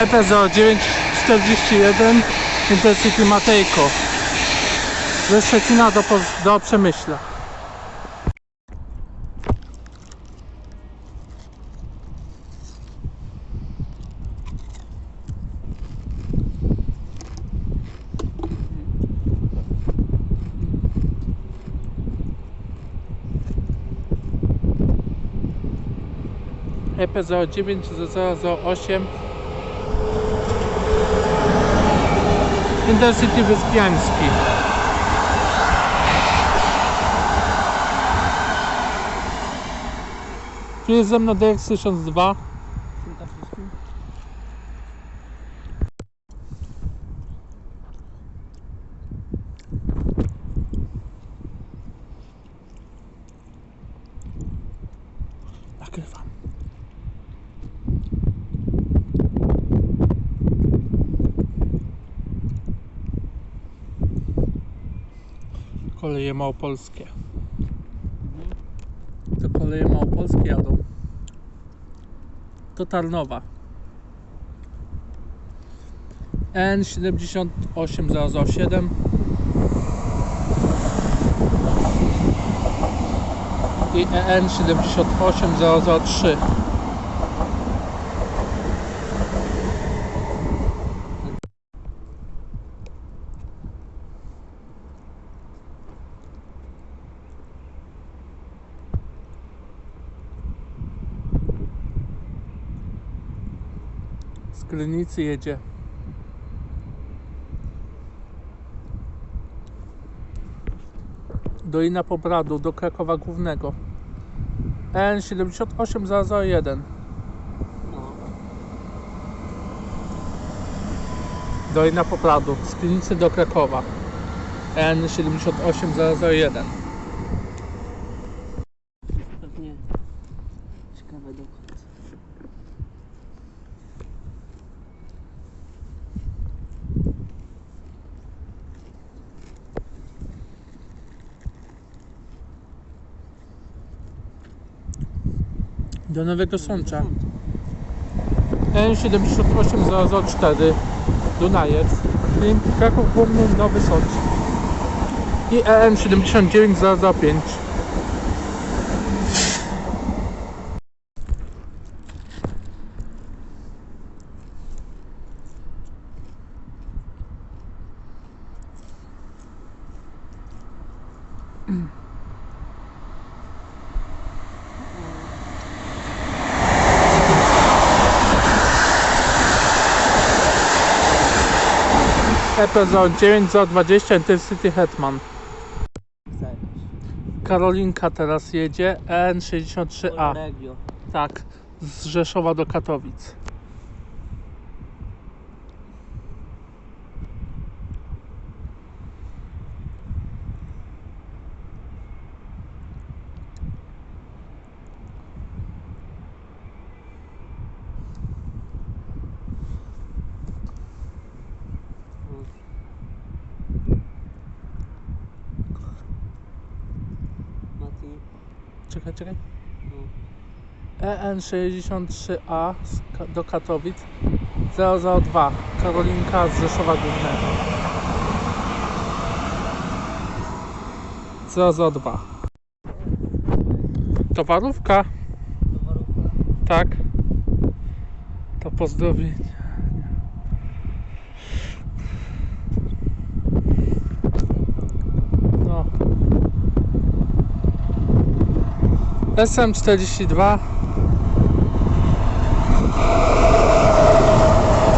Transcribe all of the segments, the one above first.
EP0941 Intercity Matejko ze Szczecina do, do Przemyśla. EP0908 Intercity Wyspiański. Tu jest ze mną DX1002 Koleje małopolskie. To koleje małopolskie jadą. To Tarnowa. N7807 i EN78003 Krynicy jedzie. Do Ina Pobradu, do Krakowa Głównego. N7801 do Ina Pobradu, z Krynicy do Krakowa. N7801 Do Nowego Sącza. N7804 Dunajec. Link Kraków Główny Nowy Sącz. I EN79005 EPZ-9 Z20 Intercity Hetman. Karolinka teraz jedzie N63A. Tak, z Rzeszowa do Katowic. Czekaj, czekaj. No. EN63A z Ka- do Katowic 002 Karolinka z Rzeszowa Głównego 002 Towarówka. Towarówka. Tak. To pozdrowienie No SM42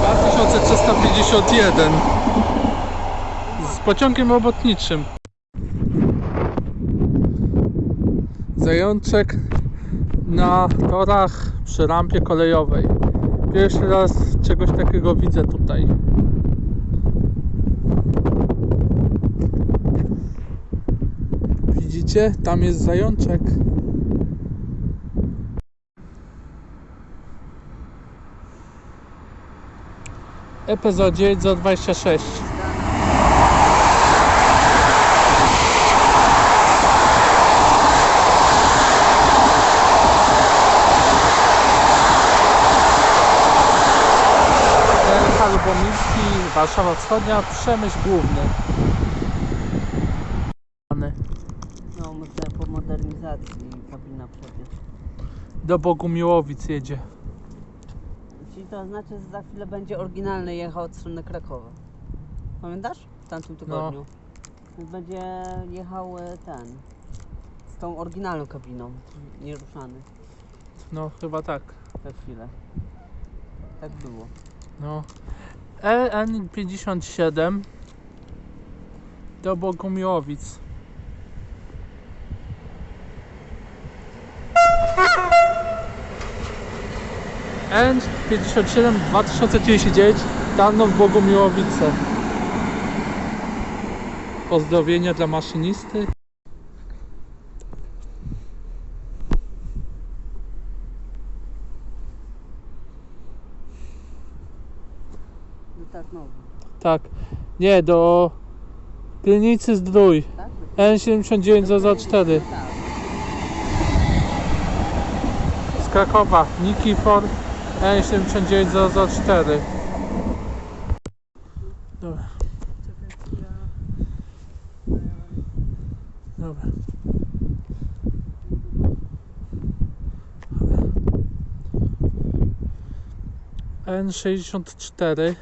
2351 z pociągiem robotniczym. Zajączek na torach przy rampie kolejowej. Pierwszy raz czegoś takiego widzę tutaj. Widzicie? Tam jest zajączek epizodzie 926. Warszawa Wschodnia, Przemyśl Główny. No myślę po modernizacji kabina przecież. Do Bogumiłowic jedzie. To znaczy, że za chwilę będzie oryginalny jechał od strony Krakowa. Pamiętasz? W tamtym tygodniu. Więc będzie jechał e, ten. Z tą oryginalną kabiną. Nieruszany. No chyba tak. Za chwilę. Tak było. No. EN57 do Bogumiłowic. N57 2039 Tarnów Bogumiłowice. Pozdrowienia dla maszynisty. Do Tarnowa. Tak. Nie, do Klinicy Zdrój. Tak? N7904 Tak. z Krakowa. Nikifor N7904. Dobra. Dobra. N64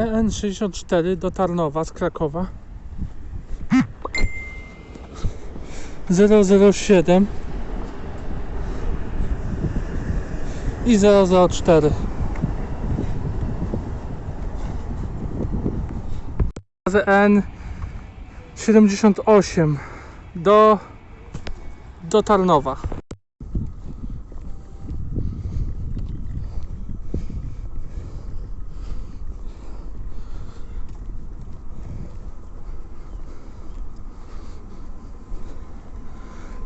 EN64 do Tarnowa z Krakowa. 007 i 004 N78 do do Tarnowa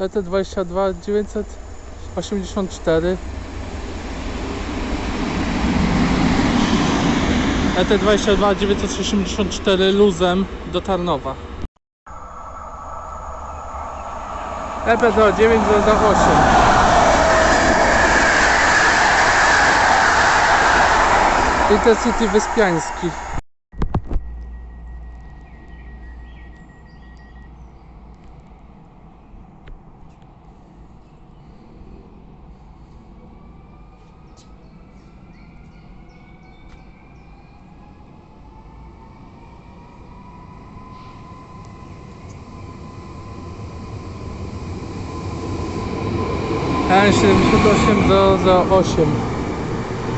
ET22 984 ET22 984 luzem do Tarnowa. EP0908 Intercity Wyspiański N78 do 08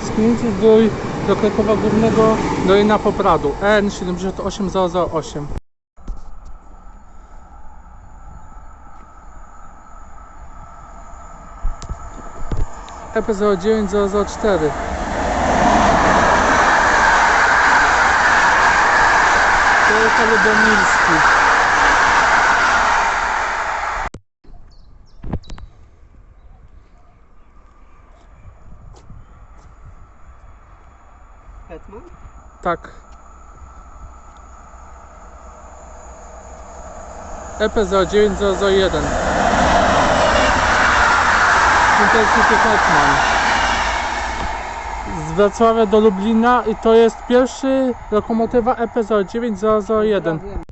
z Klinicy Zdrój do Krakowa Głównego do Ina Popradu. N78 008 EP09 004 Wielka Ludomilski Hetman? Tak. E EP09001 Intercity Hetman Z Wrocławia do Lublina i to jest pierwszy lokomotywa E EP09001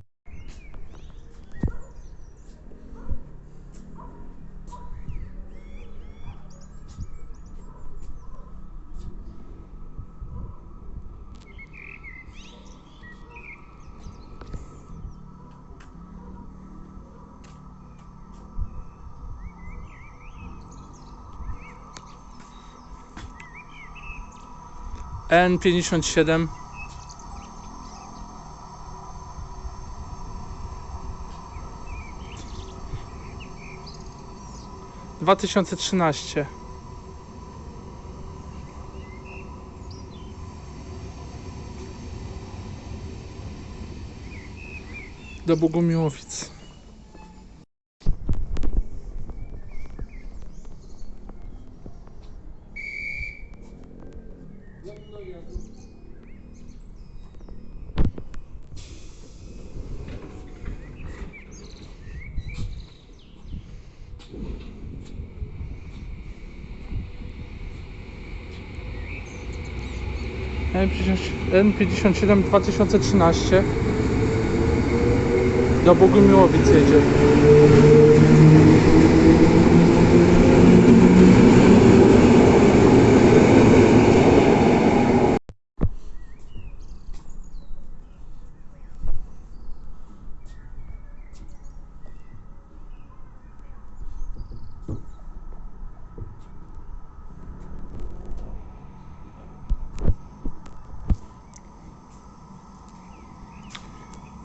N57 2013 do Bogumiłowic. N57 2013 do Bogumiłowic jedzie.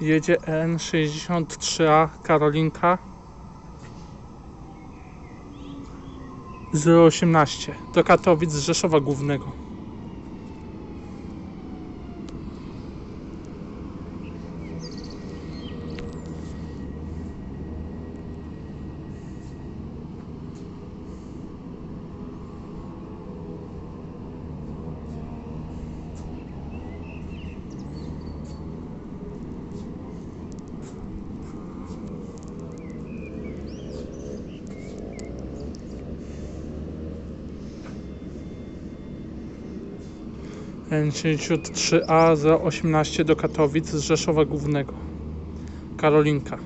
Jedzie N63A Karolinka 018 do Katowic z Rzeszowa Głównego. N63A 018 do Katowic z Rzeszowa Głównego. Karolinka.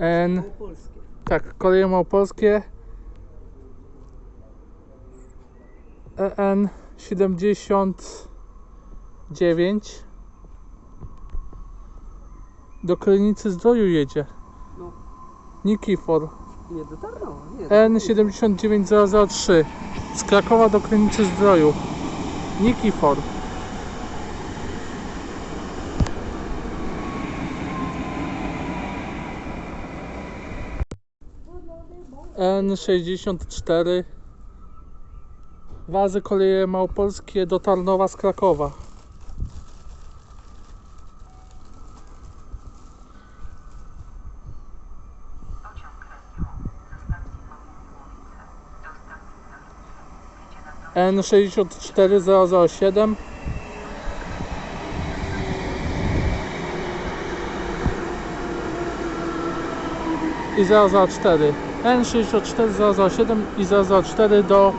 N Polskie. Tak, koleje małopolskie EN 79 do Krynicy Zdroju jedzie. No, Nikifor. Nie do Tarnowa, nie. N 79003 z Krakowa do Krynicy Zdroju. Nikifor N64 Wazy koleje małopolskie do Tarnowa z Krakowa. N64007 i 004 N64 007 i 004 do,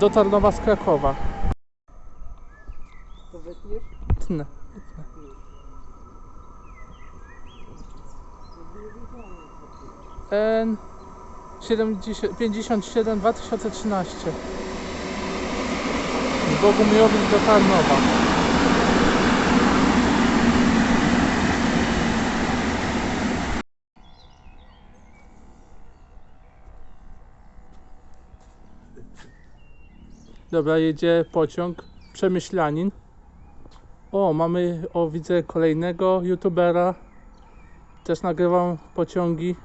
do Tarnowa z Krakowa To wytniesz? Tnę. N 70, 57 2013 z Bogumiłowic do Tarnowa Dobra, jedzie pociąg Przemyślanin. O, mamy, o widzę kolejnego youtubera. Też nagrywam pociągi.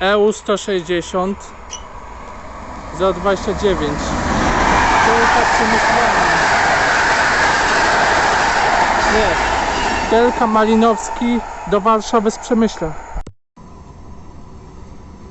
EU 160 029 Delta Przemyślany Nie. Delka Malinowski do Warszawy z Przemyśla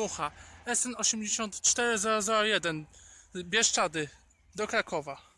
Mucha SN 84001 Bieszczady do Krakowa.